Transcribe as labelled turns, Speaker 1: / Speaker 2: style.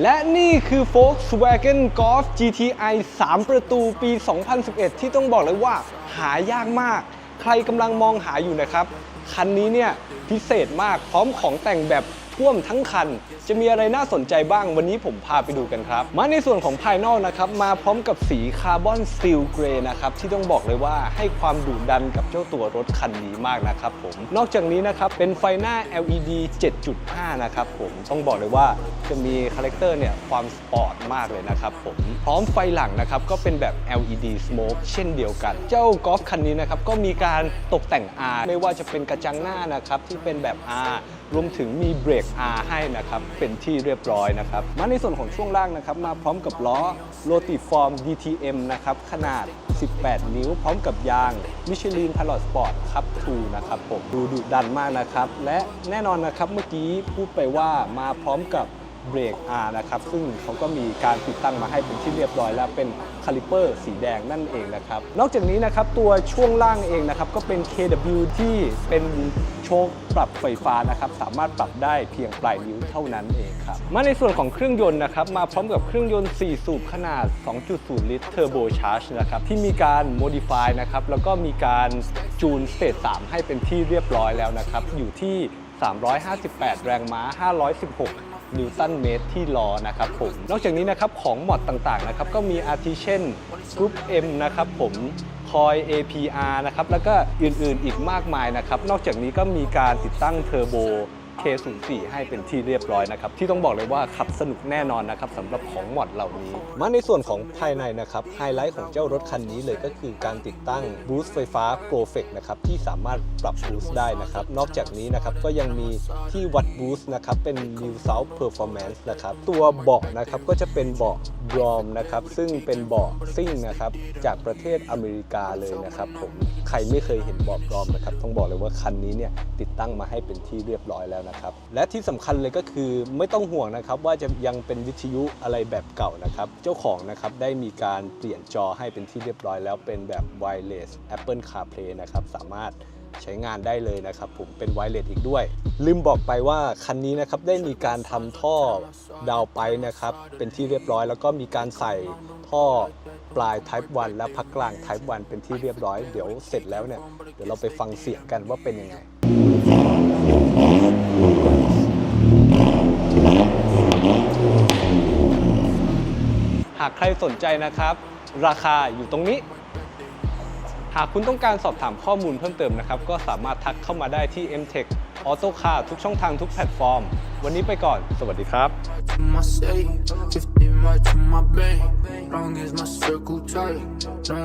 Speaker 1: และนี่คือ Volkswagen Golf GTI 3 ประตูปี 2011 ที่ต้องบอกเลยว่าหายากมาก ใครกำลังมองหาอยู่นะครับ คันนี้เนี่ยพิเศษมากพร้อมของแต่งแบบ ท่วมทั้งคัน จะมีอะไรน่าสนใจบ้างวันนี้ผมพาไปดูกันครับ มาในส่วนของภายนอกนะครับ มาพร้อมกับสีคาร์บอนสตีลเกรย์นะครับ ที่ต้องบอกเลยว่าให้ความดุดันกับเจ้าตัวรถคันนี้มากนะครับผม นอกจากนี้นะครับ เป็นไฟหน้า LED 7.5 นะครับผม ต้องบอกเลยว่าจะมีคาแรคเตอร์เนี่ยความสปอร์ตมากเลยนะครับผม พร้อมไฟหลังนะครับก็เป็นแบบ LED smoke เช่นเดียวกัน เจ้ากอล์ฟคันนี้นะครับก็มีการตกแต่ง R ไม่ว่าจะเป็นกระจังหน้านะครับที่เป็นแบบ R รวมถึงมีเบรก R ให้นะครับเป็นที่เรียบร้อยนะครับมาในส่วนของช่วงล่างนะครับมาพร้อมกับล้อโรติฟอร์ม DTM นะครับขนาด 18 นิ้ว พร้อมกับยางมิชลินพาร์ลสปอร์ตคัพทูนะครับผมดูดุดันมากนะครับและแน่นอนนะครับเมื่อกี้พูดไปว่ามาพร้อมกับ เบรก R นะครับ ซึ่งเขาก็มีการติดตั้งมาให้เป็นที่เรียบร้อยแล้วเป็นคาลิเปอร์สีแดงนั่นเองนะครับ นอกจากนี้นะครับตัวช่วงล่างเองนะครับก็เป็น KW ที่เป็นโชคปรับไฟฟ้านะครับสามารถปรับได้เพียงปลายนิ้วเท่านั้นเองครับมาในส่วนของเครื่องยนต์นะครับมาพร้อมกับเครื่องยนต์ 4 สูบขนาด 2.0 ลิตรเทอร์โบชาร์จนะครับที่มีการโมดิฟายนะครับแล้วก็มีการจูนสเตท3ให้เป็นที่เรียบร้อยแล้วนะครับอยู่ที่ 358 แรงม้า 516 นิวตันเมตรที่ล้อนะครับผมนอกจากนี้นะครับของมอดต่างๆนะครับก็มีอาทิเช่นกรุ๊ป M นะครับผมคอย APR นะครับแล้วก็อื่นๆอีกมากมายนะครับนอกจากนี้ก็มีการติดตั้งเทอร์โบ K04 ให้เป็นที่เรียบร้อยนะครับ ที่ต้องบอกเลยว่าขับสนุกแน่นอนนะครับสำหรับของหมอดเหล่านี้ มาในส่วนของภายในนะครับไฮไลท์ของเจ้ารถคันนี้เลยก็คือการติดตั้งบูสต์ไฟฟ้า p r o f e c นะครับที่สามารถปรับบูสต์ได้นะครับ นอกจากนี้นะครับก็ยังมีที่วัดบูสต์นะครับเป็น New South Performance นะครับตัวเบาะนะครับก็จะเป็นเบาะบรอมนะครับซึ่งเป็นเบาะซิ่งนะครับจากประเทศอเมริกาเลยนะครับผมใครไม่เคยเห็นเบาะบรอมนะครับต้องบอกเลยว่าคันนี้เนี่ยติดตั้งมาให้เป็นที่เรียบร้อยแล้วนะครับ และที่สำคัญเลยก็คือไม่ต้องห่วงนะครับว่าจะยังเป็นวิทยุอะไรแบบเก่านะครับ เจ้าของนะครับได้มีการเปลี่ยนจอให้เป็นที่เรียบร้อยแล้วเป็นแบบ wireless Apple CarPlay นะครับสามารถใช้งานได้เลยนะครับผมเป็นไวเลสอีกด้วย ลืมบอกไปว่าคันนี้นะครับได้มีการทำท่อดาวไปนะครับเป็นที่เรียบร้อย แล้วก็มีการใส่ท่อปลาย Type 1 และพักกลาง Type 1 เป็นที่เรียบร้อย เดี๋ยวเสร็จแล้วเนี่ยเดี๋ยวเราไปฟังเสียงกันว่าเป็นยังไงากใครสนใจนะครับ ราคาอยู่ตรงนี้ หากคุณต้องการสอบถามข้อมูลเพิ่มเติมนะครับ ก็สามารถทักเข้ามาได้ที่ MTech Auto Car ทุกช่องทางทุกแพลตฟอร์ม วันนี้ไปก่อน สวัสดีครับ
Speaker 2: to my safe, 15 right to my bank. Long as my circle tight, long